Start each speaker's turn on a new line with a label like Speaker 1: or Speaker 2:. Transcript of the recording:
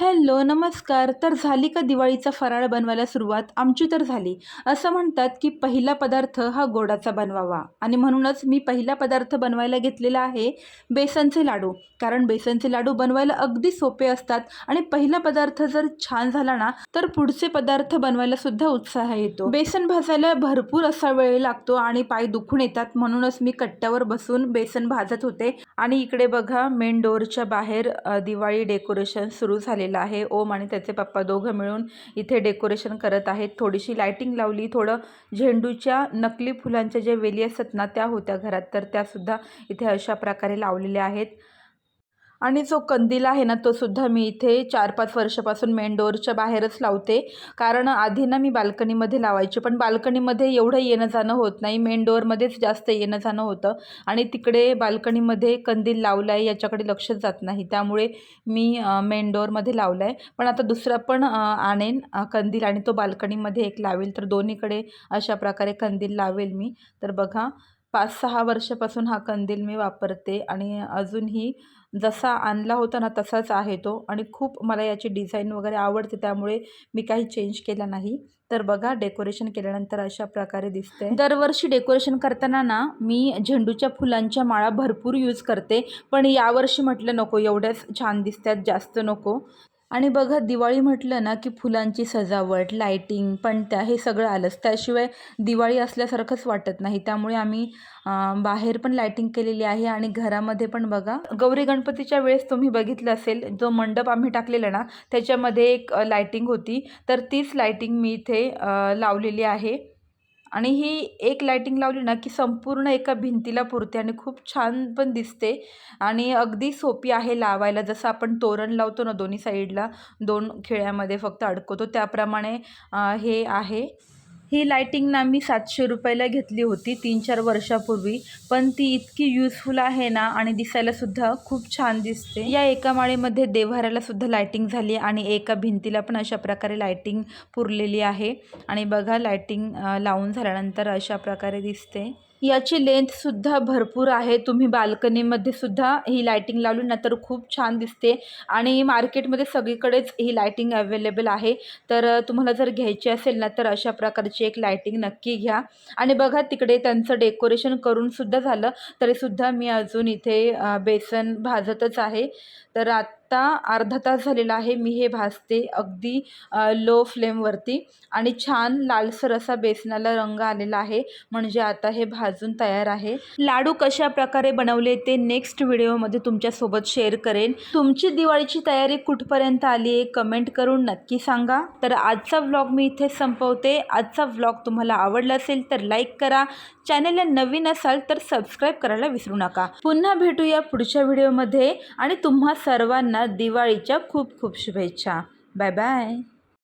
Speaker 1: Hello नमस्कार. तर झाली का दिवाळीचा फराळ बनवायला सुरुवात? आमची तर झाली. असं म्हणतात की पहिला पदार्थ हा गोडाचा बनवावा. आणि म्हणूनच मी पहिला पदार्थ बनवायला घेतलेला आहे बेसनचे लाडू. कारण बेसनचे लाडू बनवायला अगदी सोपे असतात आणि पहिला पदार्थ जर छान झाला ना तर पुढचे पदार्थ बनवायला सुद्धा उत्साह येतो. बेसन भाजायला भरपूर असा वेळ लागतो आणि पाय दुखून येतात. म्हणूनच मी कट्ट्यावर बसून बेसन भाजत होते. आणि इकडे बघा मेन डोअरच्या बाहेर दिवाळी डेकोरेशन सुरू झालेलं आहे. ओम आणि त्याचे पप्पा दोघं मिळून इथे डेकोरेशन करत आहेत. थोडीशी लायटिंग लावली थोडं झेंडूच्या नकली फुलांच्या ज्या वेली असतात ना त्या होत्या घरात. तर त्यासुद्धा इथे अशा प्रकारे लावलेल्या आहेत. आणि जो कंदील आहे ना तो सुद्धा मी इथे चार पाच वर्षापासून मेन डोअरच्या बाहेरच लावते. कारण आधी ना मी बाल्कनीमध्ये लावायची पण बाल्कनीमध्ये एवढं येणं जाणं होत नाही. मेन डोअरमध्येच जास्त येणं जाणं होतं. आणि तिकडे बाल्कनीमध्ये कंदील लावला आहे याच्याकडे लक्षच जात नाही. त्यामुळे मी मेन डोअरमध्ये लावला आहे पण आता दुसरा पण आणेन कंदील आणि तो बाल्कनीमध्ये एक लावेल. तर दोन्हीकडे अशा प्रकारे कंदील लावेल मी. तर बघा पाच सहा वर्षापासून हा कंदील मी वापरते आणि अजूनही जसा आणला होता ना तसाच आहे तो आणि खूप मला याची डिझाईन वगैरे आवडते त्यामुळे मी काही चेंज केला नाही. तर बघा डेकोरेशन केल्यानंतर अशा प्रकारे दिसते दरवर्षी डेकोरेशन करताना ना मी झेंडूच्या फुलांच्या माळा भरपूर यूज करते. पण यावर्षी म्हटलं नको एवढ्याच छान दिसतात जास्त नको. आणि बघा दिवाळी म्हटलं ना की फुलांची सजावट लायटिंग पणत्या हे सगळं आलंच. त्याशिवाय दिवाळी असल्यासारखंच वाटत नाही. त्यामुळे आम्ही बाहेर पण लायटिंग केलेली आहे आणि घरामध्ये पण बघा गौरी गणपतीच्या वेळेस तुम्ही बघितलं असेल जो मंडप आम्ही टाकलेला ना त्याच्यामध्ये एक लायटिंग होती. तर तीच लायटिंग मी इथे लावलेली आहे. आणि ही एक लायटिंग लावली ना की संपूर्ण एका भिंतीला पुरते आणि खूप छान पण दिसते. आणि अगदी सोपी आहे लावायला. जसं आपण तोरण लावतो ना दोन्ही साईडला दोन खिळ्यामध्ये फक्त अडकवतो. त्याप्रमाणे हे आहे. ही लायटिंग ना मी सातशे रुपयाला घेतली होती तीन चार वर्षापूर्वी. पण ती इतकी युजफुल आहे ना आणि दिसायला सुद्धा खूप छान दिसते. या एका माळेमध्ये देव्हाऱ्याला सुद्धा लायटिंग झाली आणि एका भिंतीला पण अशा प्रकारे लायटिंग पुरलेली आहे. आणि बघा लायटिंग लावून झाल्यानंतर अशा प्रकारे दिसते. याची लेंथसुद्धा भरपूर आहे. तुम्ही बाल्कनीमध्ये सुद्धा ही लाईटिंग लावली ना तर खूप छान दिसते. आणि मार्केटमध्ये सगळीकडेच ही लाईटिंग अवेलेबल आहे. तर तुम्हाला जर घ्यायची असेल ना तर अशा प्रकारची एक लाईटिंग नक्की घ्या. आणि बघा तिकडे त्यांचं डेकोरेशन करूनसुद्धा झालं. तरीसुद्धा मी अजून इथे बेसन भाजतच आहे. तर आत्ता अर्धा तास झालेला आहे. मी हे भाजते अगदी लो फ्लेमवरती आणि छान लालसर असा बेसनाला रंग आलेला आहे. म्हणजे आता हे भाजून तयार आहे. लाडू कशा प्रकारे बनवले ते नेक्स्ट व्हिडिओमध्ये तुमच्यासोबत शेअर करेन. तुमची दिवाळीची तयारी कुठपर्यंत आली आहे कमेंट करून नक्की सांगा. तर आजचा व्लॉग मी इथे संपवते. आजचा व्लॉग तुम्हाला आवडला असेल तर लाईक करा. चॅनलला नवीन असाल तर सबस्क्राईब करायला विसरू नका. पुन्हा भेटूया पुढच्या व्हिडिओमध्ये आणि तुम्हा सर्वांना दिवाळीच्या खूप खूप शुभेच्छा बाय बाय